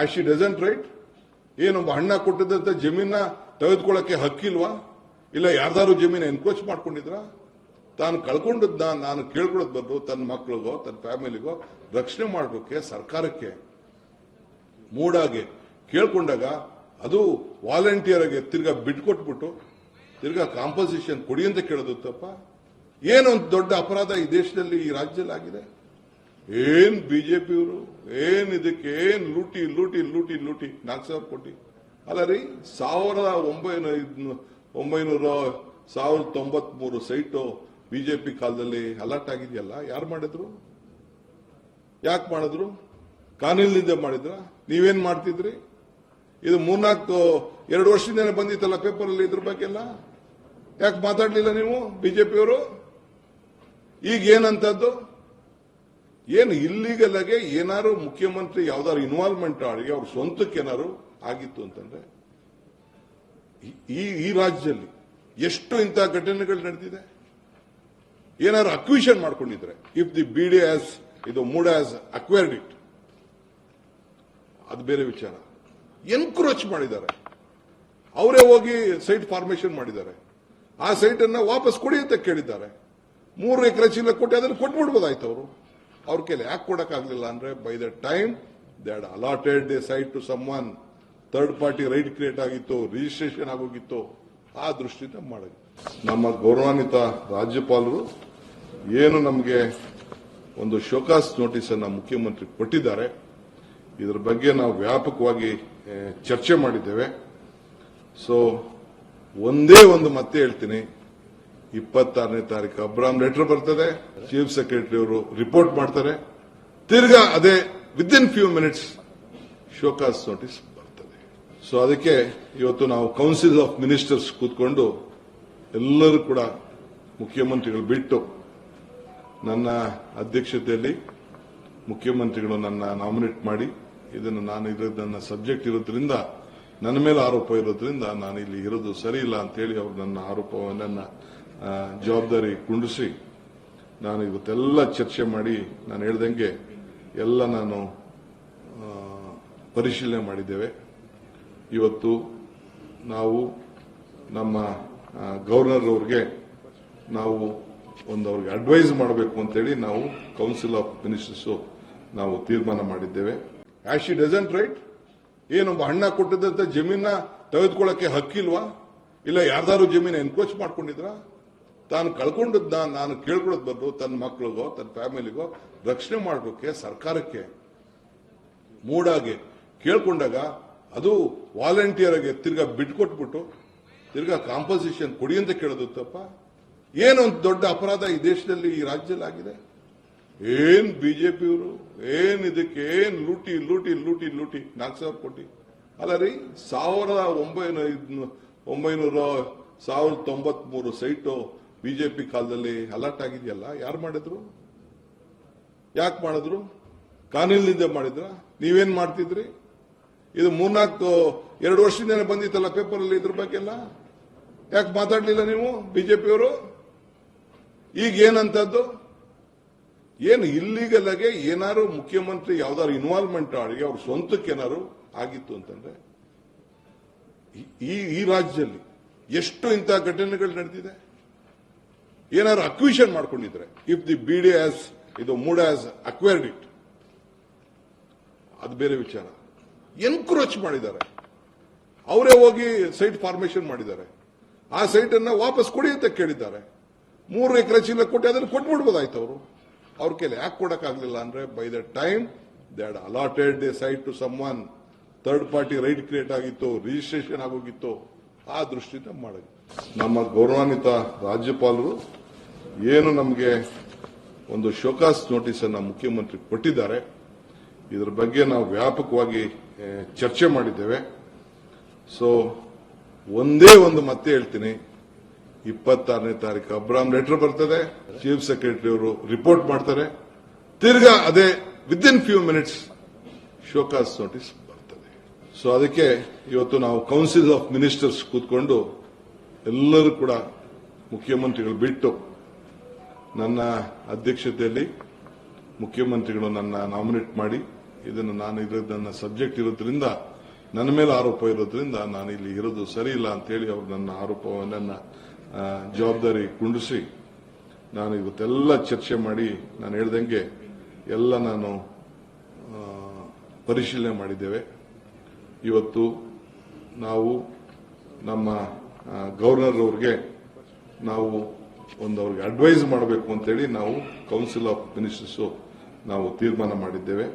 As she doesn't right ಏನೊಬ್ಬ ಹಣ್ಣ ಕೊಟ್ಟಿದ್ದಂತ ಜಮೀನ ತೆಗೆದುಕೊಳ್ಳಕ್ಕೆ ಹಕ್ಕಿಲ್ವಾ? ಇಲ್ಲ ಯಾರ್ದಾರು ಜಮೀನು ಎನ್ಕ್ರೋಚ್ ಮಾಡ್ಕೊಂಡಿದ್ರಾ? ತಾನು ಕಳ್ಕೊಂಡದ್ನ ನಾನು ಕೇಳ್ಕೊಳ್ಳೋದು ಬಂದು ತನ್ನ ಮಕ್ಕಳಿಗೋ ತನ್ನ ಫ್ಯಾಮಿಲಿಗೋ ರಕ್ಷಣೆ ಮಾಡೋಕೆ ಸರ್ಕಾರಕ್ಕೆ? ಮೂಡಾಗಿ ಕೇಳ್ಕೊಂಡಾಗ ಅದು ವಾಲಂಟಿಯರ್ ಆಗಿ ತಿರ್ಗಾ ಬಿಟ್ಕೊಟ್ಬಿಟ್ಟು ತಿರ್ಗಾ ಕಾಂಪೋಸಿಷನ್ ಕೊಡಿ ಅಂತ ಕೇಳೋದು ತಪ್ಪ? ಏನೊಂದು ದೊಡ್ಡ ಅಪರಾಧ ಈ ದೇಶದಲ್ಲಿ, ಈ ರಾಜ್ಯದಲ್ಲಿ ಆಗಿದೆ? ಏನ್ ಬಿಜೆಪಿಯವರು ಏನ್ ಇದಕ್ಕೆ? ಏನ್ ಲೂಟಿ ಲೂಟಿ ಲೂಟಿ ಲೂಟಿ? ನಾಲ್ಕು ಸಾವಿರ ಕೋಟಿ. ಅಲ್ಲ ರೀ, ಸಾವಿರದ ಒಂಬೈನೂರ ಒಂಬೈನೂರ, ಸಾವಿರದ ತೊಂಬತ್ ಮೂರು ಸೈಟು ಬಿಜೆಪಿ ಕಾಲದಲ್ಲಿ ಅಲರ್ಟ್ ಆಗಿದೆಯಲ್ಲ, ಯಾರು ಮಾಡಿದ್ರು? ಯಾಕೆ ಮಾಡಿದ್ರು? ಕಾನೂನಿನಿಂದ ಮಾಡಿದ್ರ? ನೀವೇನ್ ಮಾಡ್ತಿದ್ರಿ? ಇದು ಮೂರ್ನಾಲ್ಕು, ಎರಡು ವರ್ಷದಿಂದ ಬಂದಿತ್ತಲ್ಲ ಪೇಪರ್ ಅಲ್ಲಿ ಇದ್ರ ಬಗ್ಗೆ ಎಲ್ಲ ಯಾಕೆ ಮಾತಾಡ್ಲಿಲ್ಲ ನೀವು ಬಿಜೆಪಿಯವರು? ಈಗ ಏನಂತದ್ದು? ಏನು ಇಲ್ಲಿಗಲ್ ಆಗಿ ಮುಖ್ಯಮಂತ್ರಿ ಯಾವ್ದಾರು ಇನ್ವಾಲ್ವ್ಮೆಂಟ್ ಆಗಿ ಅವ್ರ ಸ್ವಂತಕ್ಕೆ ಏನಾರು ಆಗಿತ್ತು ಅಂತಂದ್ರೆ, ಈ- ಈ ರಾಜ್ಯದಲ್ಲಿ ಎಷ್ಟು ಇಂಥ ಘಟನೆಗಳು ನಡೆದಿದೆ? ಏನಾದ್ರು ಅಕ್ವಿಷನ್ ಮಾಡ್ಕೊಂಡಿದ್ರೆ if the B D has ಇದು ಮೂಡ್ ಆಸ್ ಅಕ್ವೈರ್ಡ್ ಇಟ್ ಅದು ಬೇರೆ ವಿಚಾರ. ಎನ್ಕ್ರೋಚ್ ಮಾಡಿದ್ದಾರೆ. ಅವರೇ ಹೋಗಿ ಸೈಟ್ ಫಾರ್ಮೇಶನ್ ಮಾಡಿದ್ದಾರೆ. ಆ ಸೈಟ್ ಅನ್ನ ವಾಪಸ್ ಕೊಡಿ ಅಂತ ಕೇಳಿದ್ದಾರೆ. ಮೂರು ಎಕರೆ ಚೀಲ ಕೊಟ್ಟು ಅದನ್ನು ಕೊಟ್ಬಿಡ್ಬೋದಾಯ್ತು ಅವರು. ಅವ್ರ ಕೈಲಿ ಯಾಕೆ ಕೊಡೋಕ್ಕಾಗಲಿಲ್ಲ ಅಂದ್ರೆ by the time they had allotted they site to some one third party right create ಆಗಿತ್ತು ರಿಜಿಸ್ಟ್ರೇಷನ್ ಆಗೋಗಿತ್ತು, ಆ ದೃಷ್ಟಿಯಿಂದ ಮಾಡಿದ್ವಿ ನಮ್ಮ ಗೌರವಾನ್ವಿತ ರಾಜ್ಯಪಾಲರು ಏನು ನಮಗೆ ಒಂದು ಶೋಕಾಸ್ ನೋಟಿಸ್ ಅನ್ನು ಮುಖ್ಯಮಂತ್ರಿ ಕೊಟ್ಟಿದ್ದಾರೆ, ಇದರ ಬಗ್ಗೆ ನಾವು ವ್ಯಾಪಕವಾಗಿ ಚರ್ಚೆ ಮಾಡಿದ್ದೇವೆ. ಸೊ ಒಂದೇ ಒಂದು ಮತ್ತೆ ಹೇಳ್ತೀನಿ. ಇಪ್ಪತ್ತಾರನೇ ತಾರೀಕು ಅಬ್ರಾಮ್ ಲೆಟರ್ ಬರ್ತದೆ. ಚೀಫ್ ಸೆಕ್ರೆಟರಿ ಅವರು ರಿಪೋರ್ಟ್ ಮಾಡ್ತಾರೆ. ತಿರ್ಗಾ ಅದೇ within few minutes show cause notice ಬರ್ತದೆ. ಸೊ ಅದಕ್ಕೆ ಇವತ್ತು ನಾವು ಕೌನ್ಸಿಲ್ ಆಫ್ ಮಿನಿಸ್ಟರ್ಸ್ ಕೂತ್ಕೊಂಡು ಎಲ್ಲರೂ ಕೂಡ ಮುಖ್ಯಮಂತ್ರಿಗಳು ಬಿಟ್ಟು ನನ್ನ ಅಧ್ಯಕ್ಷತೆಯಲ್ಲಿ ಮುಖ್ಯಮಂತ್ರಿಗಳು ನನ್ನ ನಾಮಿನೇಟ್ ಮಾಡಿ ಇದನ್ನು ನಾನು ಇರೋದು ನನ್ನ ಸಬ್ಜೆಕ್ಟ್ ಇರೋದ್ರಿಂದ ನನ್ನ ಮೇಲೆ ಆರೋಪ ಇರೋದ್ರಿಂದ ನಾನು ಇಲ್ಲಿ ಇರೋದು ಸರಿ ಇಲ್ಲ ಅಂತೇಳಿ ಅವರು ನನ್ನ ಆರೋಪ ನನ್ನ ಆ, ಜವಾಬ್ದಾರಿ ಕುಂಡಿಸಿ ನಾನು ಇವತ್ತೆಲ್ಲ ಚರ್ಚೆ ಮಾಡಿ ನಾನು ಹೇಳ್ದಂಗೆ ಎಲ್ಲ ನಾನು ಪರಿಶೀಲನೆ ಮಾಡಿದ್ದೇವೆ. ಇವತ್ತು ನಾವು ನಮ್ಮ ಗವರ್ನರ್ ಅವರಿಗೆ ನಾವು ಒಂದು ಅವ್ರಿಗೆ ಅಡ್ವೈಸ್ ಮಾಡಬೇಕು ಅಂತೇಳಿ ನಾವು ಕೌನ್ಸಿಲ್ ಆಫ್ ಮಿನಿಸ್ಟರ್ಸ್ ನಾವು ತೀರ್ಮಾನ ಮಾಡಿದ್ದೇವೆ. ಆಸ್ ಶಿ ಡಸಂಟ್ ರೈಟ್ ಏನೊಬ್ಬ ಹಣ್ಣ ಕೊಟ್ಟಿದ್ದಂತ ಜಮೀನ ತೆಗೆದುಕೊಳ್ಳಕ್ಕೆ ಹಕ್ಕಿಲ್ವಾ? ಇಲ್ಲ ಯಾರ್ದಾರು ಜಮೀನ ಎನ್ಕ್ರೋಚ್ ಮಾಡ್ಕೊಂಡಿದ್ರಾ? ತಾನು ಕಳ್ಕೊಂಡದ್ನ ನಾನು ಕೇಳ್ಕೊಳ್ಳೋದು ಬಂದು ತನ್ನ ಮಕ್ಕಳಿಗೋ ತನ್ನ ಫ್ಯಾಮಿಲಿಗೋ ರಕ್ಷಣೆ ಮಾಡೋಕೆ ಸರ್ಕಾರಕ್ಕೆ? ಮೂಡಾಗಿ ಕೇಳ್ಕೊಂಡಾಗ ಅದು ವಾಲಂಟಿಯರ್ ಆಗಿ ತಿರ್ಗಾ ಬಿಟ್ಕೊಟ್ಬಿಟ್ಟು ತಿರ್ಗಾ ಕಾಂಪೋಸಿಷನ್ ಕೊಡಿ ಅಂತ ಕೇಳೋದು ತಪ್ಪ. ಏನೊಂದು ದೊಡ್ಡ ಅಪರಾಧ ಈ ದೇಶದಲ್ಲಿ, ಈ ರಾಜ್ಯದಲ್ಲಿ ಆಗಿದೆ? ಏನ್ ಬಿಜೆಪಿಯವರು ಏನ್ ಇದಕ್ಕೆ? ಏನ್ ಲೂಟಿ ಲೂಟಿ ಲೂಟಿ ಲೂಟಿ? ನಾಲ್ಕು ಸಾವಿರ ಕೋಟಿ. ಅಲ್ಲ ರೀ, ಸಾವಿರದ ಒಂಬೈನೂರ ಒಂಬೈನೂರ ಸಾವಿರದ ತೊಂಬತ್ಮೂರು ಸೈಟು ಬಿಜೆಪಿ ಕಾಲದಲ್ಲಿ ಅಲರ್ಟ್ ಆಗಿದೆಯಲ್ಲ, ಯಾರು ಮಾಡಿದ್ರು? ಯಾಕೆ ಮಾಡಿದ್ರು? ಕಾನೂನಿನಿಂದ ಮಾಡಿದ್ರ? ನೀವೇನ್ ಮಾಡ್ತಿದ್ರಿ? ಇದು ಮೂರ್ನಾಲ್ಕು, ಎರಡು ವರ್ಷದಿಂದ ಬಂದಿತ್ತಲ್ಲ ಪೇಪರ್ ಅಲ್ಲಿ ಇದ್ರ ಬಗ್ಗೆ ಎಲ್ಲ ಯಾಕೆ ಮಾತಾಡ್ಲಿಲ್ಲ ನೀವು ಬಿಜೆಪಿಯವರು? ಈಗ ಏನಂತದ್ದು? ಏನು ಇಲ್ಲಿಗಲ್ ಏನಾರು ಮುಖ್ಯಮಂತ್ರಿ ಯಾವ್ದಾದ್ರು ಇನ್ವಾಲ್ವ್ಮೆಂಟ್ ಆಗಿ ಅವ್ರ ಸ್ವಂತಕ್ಕೆ ಏನಾರು ಆಗಿತ್ತು ಅಂತಂದ್ರೆ ಈ- ಈ ಈ ರಾಜ್ಯದಲ್ಲಿ ಎಷ್ಟು ಇಂಥ ಘಟನೆಗಳು ನಡೆದಿದೆ? ಏನಾದ್ರು ಅಕ್ವಿಷನ್ ಮಾಡ್ಕೊಂಡಿದ್ರೆ ಇಫ್ ದಿ ಬಿಡಿ ಆಸ್ ಇದು ಮೂಡ್ ಆಸ್ ಅಕ್ವೈರ್ಡ್ ಇಟ್ ಅದು ಬೇರೆ ವಿಚಾರ. ಎನ್ಕ್ರೋಚ್ ಮಾಡಿದ್ದಾರೆ. ಅವರೇ ಹೋಗಿ ಸೈಟ್ ಫಾರ್ಮೇಶನ್ ಮಾಡಿದ್ದಾರೆ. ಆ ಸೈಟ್ ಅನ್ನ ವಾಪಸ್ ಕೊಡಿ ಅಂತ ಕೇಳಿದ್ದಾರೆ. ಮೂರು ಎಕರೆ ಚೀಲ ಕೊಟ್ಟು ಅದನ್ನು ಕೊಟ್ಬಿಡ್ಬೋದಾಯ್ತು ಅವರು. ಅವ್ರ ಕೇಳಿ ಯಾಕೆ ಕೊಡಕ್ಕಾಗಲಿಲ್ಲ ಅಂದ್ರೆ by the time they had allotted the site to some one third party right create ಆಗಿತ್ತು ರಿಜಿಸ್ಟ್ರೇಷನ್ ಆಗೋಗಿತ್ತು, ಆ ದೃಷ್ಟಿಯಿಂದ ಮಾಡಿ ನಮ್ಮ ಗೌರವಾನ್ವಿತ ರಾಜ್ಯಪಾಲರು ಏನು ನಮಗೆ ಒಂದು ಶೋಕಾಸ್ ನೋಟಿಸ್ ಅನ್ನು ಮುಖ್ಯಮಂತ್ರಿ ಕೊಟ್ಟಿದ್ದಾರೆ. ಇದರ ಬಗ್ಗೆ ನಾವು ವ್ಯಾಪಕವಾಗಿ ಚರ್ಚೆ ಮಾಡಿದ್ದೇವೆ. ಸೊ ಒಂದೇ ಒಂದು ಮತ್ತೆ ಹೇಳ್ತೀನಿ. ಇಪ್ಪತ್ತಾರನೇ ತಾರೀಕು ಅಬ್ರಾಮ್ ಲೆಟರ್ ಬರ್ತದೆ. ಚೀಫ್ ಸೆಕ್ರೆಟರಿ ಅವರು ರಿಪೋರ್ಟ್ ಮಾಡ್ತಾರೆ. ತಿರ್ಗಾ ಅದೇ within few minutes show cause notice ಬರ್ತದೆ. ಸೊ ಅದಕ್ಕೆ ಇವತ್ತು ನಾವು ಕೌನ್ಸಿಲ್ ಆಫ್ ಮಿನಿಸ್ಟರ್ಸ್ ಕೂತ್ಕೊಂಡು ಎಲ್ಲರೂ ಕೂಡ ಮುಖ್ಯಮಂತ್ರಿಗಳು ಬಿಟ್ಟು ನನ್ನ ಅಧ್ಯಕ್ಷತೆಯಲ್ಲಿ ಮುಖ್ಯಮಂತ್ರಿಗಳು ನನ್ನ ನಾಮಿನೇಟ್ ಮಾಡಿ, ಇದನ್ನು ನಾನು ನನ್ನ ಸಬ್ಜೆಕ್ಟ್ ಇರೋದ್ರಿಂದ, ನನ್ನ ಮೇಲೆ ಆರೋಪ ಇರೋದ್ರಿಂದ ನಾನು ಇಲ್ಲಿ ಇರೋದು ಸರಿ ಇಲ್ಲ ಅಂತೇಳಿ ಅವರು ನನ್ನ ಆರೋಪ ನನ್ನ ಜವಾಬ್ದಾರಿ ಕುಂಡಿಸಿ ನಾನು ಇವತ್ತೆಲ್ಲ ಚರ್ಚೆ ಮಾಡಿ ನಾನು ಹೇಳ್ದಂಗೆ ಎಲ್ಲ ನಾನು ಪರಿಶೀಲನೆ ಮಾಡಿದ್ದೇವೆ. ಇವತ್ತು ನಾವು ನಮ್ಮ ಗವರ್ನರ್ ಅವರಿಗೆ ನಾವು ಒಂದು ಅವ್ರಿಗೆ ಅಡ್ವೈಸ್ ಮಾಡಬೇಕು ಅಂತೇಳಿ ನಾವು ಕೌನ್ಸಿಲ್ ಆಫ್ ಮಿನಿಸ್ಟರ್ಸು ನಾವು ತೀರ್ಮಾನ ಮಾಡಿದ್ದೇವೆ.